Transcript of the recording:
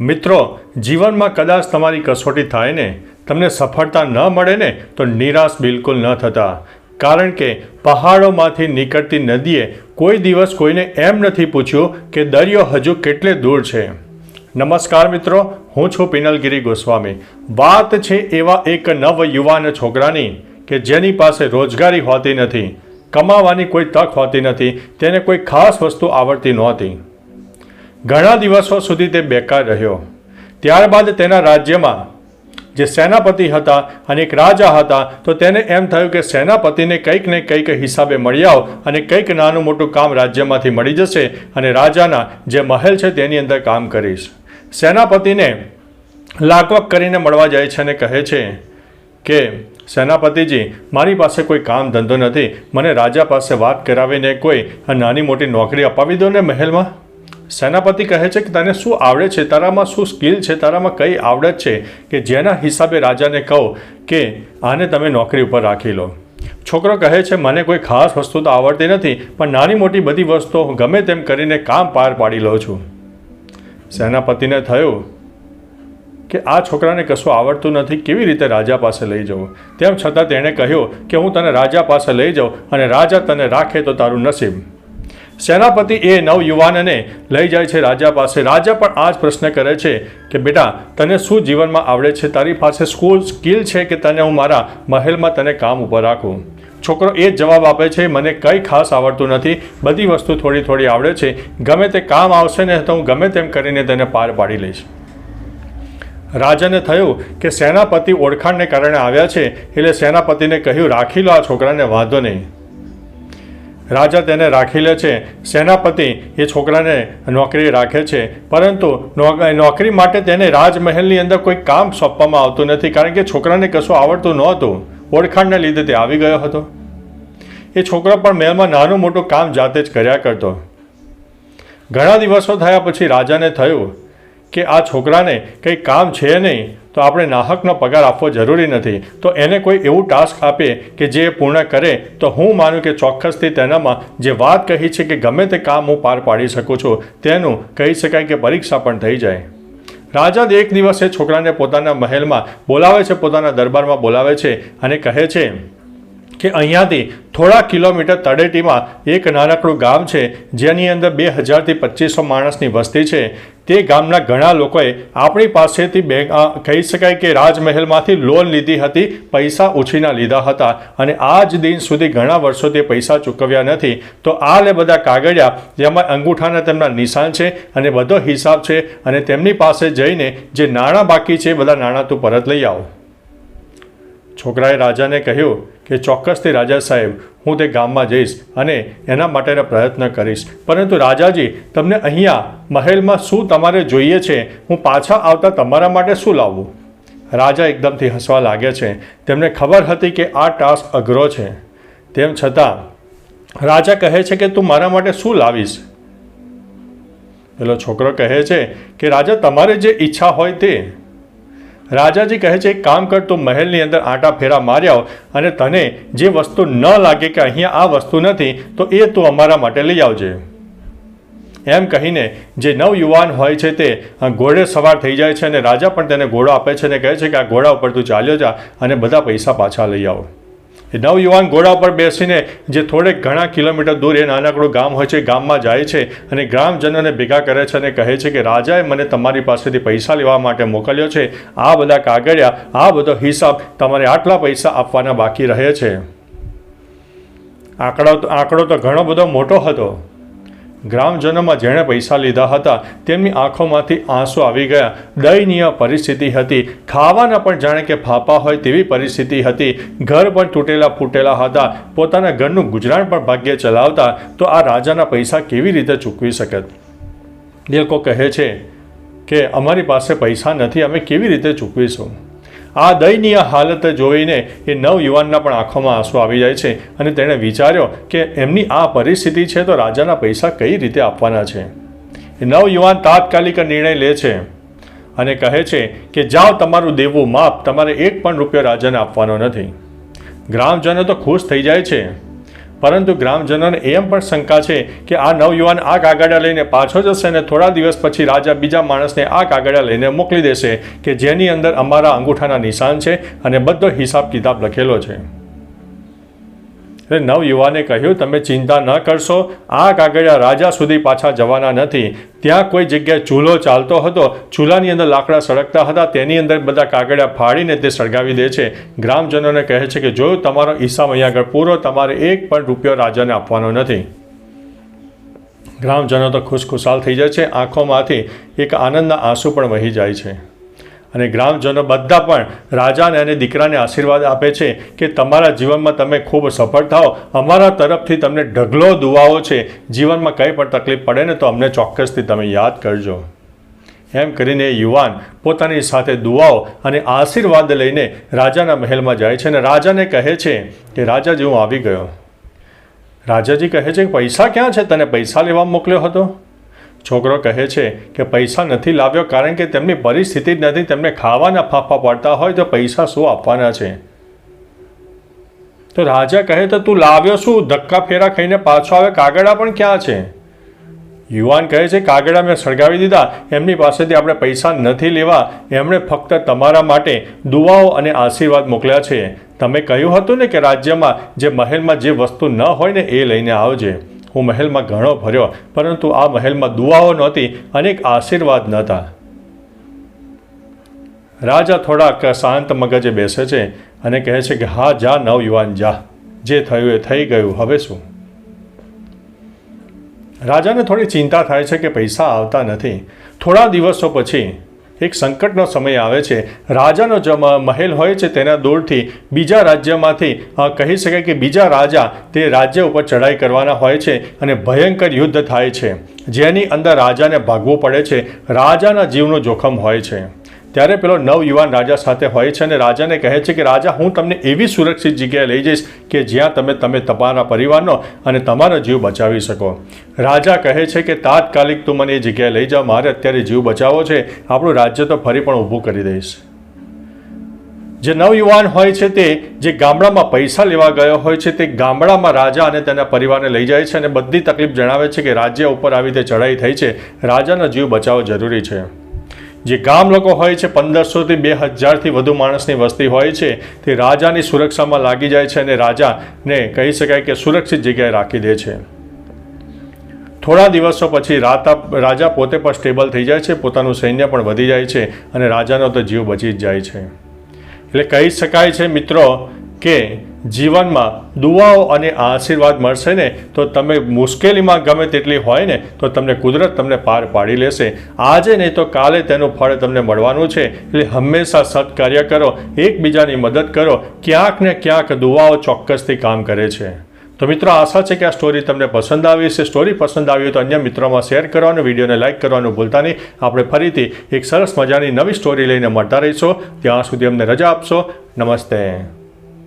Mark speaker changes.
Speaker 1: મિત્રો, જીવનમાં કદાચ તમારી કસોટી થાય ને, તમને સફળતા ન મળે ને, તો નિરાશ બિલકુલ ન થતા. કારણ કે પહાડોમાંથી નીકળતી નદીએ કોઈ દિવસ કોઈને એમ નથી પૂછ્યું કે દરિયો હજુ કેટલે દૂર છે. નમસ્કાર મિત્રો, હું છું પિનલગીરી ગોસ્વામી. વાત છે એવા એક નવ યુવાન છોકરાની કે જેની પાસે રોજગારી હોતી નથી. કમાવાની કોઈ તક હોતી નથી. તેને કોઈ ખાસ વસ્તુ આવડતી નહોતી. ઘણા દિવસો સુધી તે બેકાર રહ્યો. ત્યારબાદ તેના રાજ્યમાં જે સેનાપતિ હતા અને એક રાજા હતા, તો તેને એમ થયું કે સેનાપતિને કંઈક ને કંઈક હિસાબે મળી આવ અને કંઈક નાનું મોટું કામ રાજ્યમાંથી મળી જશે અને રાજાના જે મહેલ છે તેની અંદર કામ કરીશ. સેનાપતિને લાગવક કરીને મળવા જાય છે અને કહે છે કે, સેનાપતિજી, મારી પાસે કોઈ કામ ધંધો નથી. મને રાજા પાસે વાત કરાવીને કોઈ નાની મોટી નોકરી અપાવી દો ને મહેલમાં. સેનાપતિ કહે છે કે તને શું આવડે છે? તારામાં શું સ્કિલ છે? તારામાં કઈ આવડત છે? કે જેના હિસાબે રાજાને કહો કે આને તમે નોકરી ઉપર રાખી લો. છોકરો કહે છે, મને કોઈ ખાસ વસ્તુ તો આવડતી નથી, પણ નાની મોટી બધી વસ્તુઓ હું ગમે તેમ કરીને કામ પાર પાડી લઉં છું. સેનાપતિને થયું કે આ છોકરાને કશું આવડતું નથી, કેવી રીતે રાજા પાસે લઈ જવું? તેમ છતાં તેણે કહ્યું કે, હું તને રાજા પાસે લઈ જાઉં અને રાજા તને રાખે તો તારું નસીબ. સેનાપતિ એ નવ યુવાનને લઈ જાય છે રાજા પાસે. રાજા પણ આ જ પ્રશ્ન કરે છે કે, બેટા, તને શું જીવનમાં આવડે છે? તારી પાસે સ્કૂલ સ્કિલ છે કે તને હું મારા મહેલમાં તને કામ ઉપર રાખું? છોકરો એ જ જવાબ આપે છે, મને કંઈ ખાસ આવડતું નથી. બધી વસ્તુ થોડી થોડી આવડે છે. ગમે તે કામ આવશે ને તો હું ગમે તેમ કરીને તેને પાર પાડી લઈશ. રાજાને થયું કે, સેનાપતિ ઓળખાણને કારણે આવ્યા છે. એટલે સેનાપતિને કહ્યું, રાખી લો આ છોકરાને, વાંધો નહીં. રાજા તેને રાખી લે છે. સેનાપતિ એ છોકરાને નોકરી રાખે છે. પરંતુ નોકરી માટે તેને રાજમહેલની અંદર કોઈ કામ સોંપવામાં આવતું નથી. કારણ કે છોકરાને કશું આવડતું નહોતું. ઓળખાણને લીધે તે આવી ગયો હતો. એ છોકરો પણ મહેલમાં નાનું મોટું કામ જાતે જ કર્યા કરતો. ઘણા દિવસો થયા પછી રાજાને થયું કે આ છોકરાને કંઈ કામ છે નહીં. તો આપણે નાહકનો પગાર આપવો જરૂરી નથી. તો એને કોઈ એવું ટાસ્ક આપે કે જે પૂર્ણ કરે, તો હું માનું કે ચોક્કસથી તેનામાં જે વાત કહી છે કે ગમે તે કામ હું પાર પાડી શકું છું, તેનું કહી શકાય કે પરીક્ષા પણ થઈ જાય. રાજા એક દિવસે છોકરાને પોતાના મહેલમાં બોલાવે છે, પોતાના દરબારમાં બોલાવે છે અને કહે છે કે અહીંયાથી થોડા કિલોમીટર તળેટીમાં એક નાનકડું ગામ છે, જેની અંદર બે હજારથી પચીસો માણસની વસ્તી છે. તે ગામના ઘણા લોકોએ આપણી પાસેથી બેંક કહી શકાય કે રાજમહેલમાંથી લોન લીધી હતી, પૈસા ઉછીના લીધા હતા અને આજ દિન સુધી ઘણા વર્ષોથી પૈસા ચૂકવ્યા નથી. તો આ લે બધા કાગળિયા, જેમાં અંગૂઠાના તેમના નિશાન છે અને બધો હિસાબ છે અને તેમની પાસે જઈને જે નાણાં બાકી છે બધા નાણાં તું પરત લઈ આવ. છોકરાએ રાજાને કહ્યું કે, ચોક્કસથી રાજા સાહેબ, હું તે ગામમાં જઈશ અને એના માટેના પ્રયત્ન કરીશ. પરંતુ રાજાજી, તમને અહીંયા મહેલમાં શું તમારે જોઈએ છે? હું પાછા આવતા તમારા માટે શું લાવવું રાજા એકદમથી હસવા લાગે છે. તેમને ખબર હતી કે આ ટાસ્ક અઘરો છે. તેમ છતાં, રાજા કહે છે કે, તું મારા માટે શું લાવીશ? પેલો છોકરો કહે છે કે, રાજા, તમારે જે ઈચ્છા હોય તે. રાજાજી કહે છે, કામ કર તું મહેલની અંદર આંટા ફેરા માર્યા અને તને જે વસ્તુ ન લાગે કે અહીંયા આ વસ્તુ નથી, તો એ તું અમારા માટે લઈ આવજે. એમ કહીને જે નવ યુવાન હોય છે તે ઘોડે સવાર થઈ જાય છે અને રાજા પણ તેને ઘોડો આપે છે અને કહે છે કે, આ ઘોડા ઉપર તું ચાલ્યો જા અને બધા પૈસા પાછા લઈ આવો. એ નવ ઘોડા પર બેસીને જે થોડેક ઘણા કિલોમીટર દૂર એ નાનકડું ગામ હોય છે ગામમાં જાય છે અને ગ્રામજનોને ભેગા કરે છે અને કહે છે કે, રાજાએ મને તમારી પાસેથી પૈસા લેવા માટે મોકલ્યો છે. આ બધા કાગળિયા, આ બધો હિસાબ તમારે આટલા પૈસા આપવાના બાકી રહે છે. આંકડો આંકડો તો ઘણો બધો મોટો હતો. ગ્રામજનોમાં જેણે પૈસા લીધા હતા, તેમની આંખોમાંથી આંસુ આવી ગયા. દયનીય પરિસ્થિતિ હતી. ખાવાના પણ જાણે કે ફાફા હોય તેવી પરિસ્થિતિ હતી. ઘર પણ તૂટેલા ફૂટેલા હતા. પોતાના ઘરનું ગુજરાન પણ ભાગ્ય ચલાવતા, તો આ રાજાના પૈસા કેવી રીતે ચૂકવી શકત એ લોકો કહે છે કે, અમારી પાસે પૈસા નથી, અમે કેવી રીતે ચૂકવીશું? આ દયનીય હાલત જોઈને એ નવયુવાનના પણ આંખોમાં આંસુ આવી જાય છે અને તેણે વિચાર્યો કે એમની આ પરિસ્થિતિ છે તો રાજાના પૈસા કઈ રીતે આપવાના છે. એ નવયુવાન તાત્કાલિક નિર્ણય લે છે અને કહે છે કે જાઓ તમારું દેવું માપ, તમારે એક પણ રૂપિયો રાજાને આપવાનો નથી. ગ્રામજનો તો ખુશ થઈ જાય છે. પરંતુ ગ્રામજનોને એમ પણ શંકા છે કે આ નવયુવાન આ કાગળિયા લઈને પાછો જશે અને થોડા દિવસ પછી રાજા બીજા માણસને આ કાગળિયા લઈને મોકલી દેશે કે જેની અંદર અમારા અંગૂઠાના નિશાન છે અને બધો હિસાબ કિતાબ લખેલો છે. નવયુવાને કહ્યું, તમે ચિંતા ન કરશો. આ કાગળિયા રાજા સુધી પાછા જવાના નથી. ત્યાં કોઈ જગ્યાએ ચૂલો ચાલતો હતો. ચૂલાની અંદર લાકડા સળગતા હતા. તેની અંદર બધા કાગળિયા ફાડીને તે સળગાવી દે છે. ગ્રામજનોને કહે છે કે, જો તમારો હિસાબ અહીંયા આગળ પૂરો, તમારે એક પણ રૂપિયો રાજાને આપવાનો નથી. ગ્રામજનો તો ખુશખુશાલ થઈ જાય છે. આંખોમાંથી એક આનંદના આંસુ પણ વહી જાય છે. અને ગ્રામજનો બધા પણ રાજાને અને દીકરાને આશીર્વાદ આપે છે કે તમારા જીવનમાં તમે ખૂબ સફળ થાઓ. અમારા તરફથી તમને ઢગલો દુવાઓ છે. જીવનમાં કંઈ પણ તકલીફ પડે ને તો અમને ચોક્કસથી તમે યાદ કરજો. એમ કરીને યુવાન પોતાની સાથે દુઆઓ અને આશીર્વાદ લઈને રાજાના મહેલમાં જાય છે અને રાજાને કહે છે કે, રાજાજી, હું આવી ગયો. રાજાજી કહે છે કે, પૈસા ક્યાં છે? તને પૈસા લેવા મોકલ્યો હતો? છોકરો કહે છે કે પૈસા નથી લાવ્યો કારણ કે તેમની પરિસ્થિતિ જ નથી. તેમને ખાવાના ફાફા પડતા હોય તો પૈસા શું આપવાના છે? તો રાજા કહે તો તું લાવ્યો શું? ધક્કા ફેરા ખાઈને પાછો આવે કાગડા પણ ક્યાં છે? યુવાન કહે છે કાગડા મેં સળગાવી દીધા. એમની પાસેથી આપણે પૈસા નથી લેવા. એમણે ફક્ત તમારા માટે દુવાઓ અને આશીર્વાદ મોકલ્યા છે. તમે કહ્યું હતું ને કે રાજ્યમાં જે મહેલમાં જે વસ્તુ ન હોય ને એ લઈને આવજે. હું મહેલમાં ઘણો ભર્યો પરંતુ આ મહેલમાં દુઆઓ નહોતી, અનેક આશીર્વાદ નહોતા. રાજા થોડાક શાંત મગજે બેસે છે અને કહે છે કે, હા, જા નવયુવાન, જા. જે થયું એ થઈ ગયું. હવે શું? રાજાને થોડી ચિંતા થાય છે કે પૈસા આવતા નથી. થોડા દિવસો પછી એક સંકટનો સમય આવે છે. રાજાનો જે મહેલ હોય છે તેના દૂરથી બીજા રાજ્યમાંથી કહી શકાય કે બીજા રાજા તે રાજ્ય ઉપર ચડાઈ કરવાના હોય છે અને ભયંકર યુદ્ધ થાય છે. જેની અંદર રાજાને ભાગવું પડે છે. રાજાના જીવનું જોખમ હોય છે. ત્યારે પેલો નવયુવાન રાજા સાથે હોય છે અને રાજાને કહે છે કે, રાજા, હું તમને એવી સુરક્ષિત જગ્યાએ લઈ જઈશ કે જ્યાં તમે તમે તમારા પરિવારનો અને તમારો જીવ બચાવી શકો. રાજા કહે છે કે, તાત્કાલિક તું મને એ જગ્યાએ લઈ જાઓ. મારે અત્યારે જીવ બચાવવો છે. આપણું રાજ્ય તો ફરી પણ ઊભું કરી દઈશ. જે નવયુવાન હોય છે તે, જે ગામડામાં પૈસા લેવા ગયો હોય છે તે ગામડામાં રાજા અને તેના પરિવારને લઈ જાય છે અને બધી તકલીફ જણાવે છે કે, રાજ્ય ઉપર આવી રીતે ચઢાઈ થઈ છે. રાજાનો જીવ બચાવવો જરૂરી છે. જે ગામ લોકો હોય છે પંદરસોથી બે હજારથી વધુ માણસની વસ્તી હોય છે, તે રાજાની સુરક્ષામાં લાગી જાય છે અને રાજાને કહી શકાય કે સુરક્ષિત જગ્યાએ રાખી દે છે. થોડા દિવસો પછી રાતા, રાજા પોતે પણ સ્ટેબલ થઈ જાય છે, પોતાનું સૈન્ય પણ વધી જાય છે અને રાજાનો તો જીવ બચી જ જાય છે. એટલે કહી શકાય છે મિત્રો કે જીવનમાં દુઆઓ અને આશીર્વાદ મળશે ને, તો તમે મુશ્કેલીમાં ગમે તેટલી હોય ને, તો તમને કુદરત તમને પાર પાડી લેશે. આજે નહીં તો કાલે તેનું ફળ તમને મળવાનું છે. એટલે હંમેશા સત્કાર્ય કરો, એકબીજાની મદદ કરો, ક્યાંક ને ક્યાંક દુઆઓ ચોક્કસથી કામ કરે છે. તો મિત્રો, આશા છે કે આ સ્ટોરી તમને પસંદ આવી છે સ્ટોરી પસંદ આવી હોય તો અન્ય મિત્રોમાં શેર કરવાનું વિડીયોને લાઇક કરવાનું ભૂલતા નહીં. આપણે ફરીથી એક સરસ મજાની નવી સ્ટોરી લઈને મળતા રહીશું. ત્યાં સુધી અમને રજા આપશો. નમસ્તે.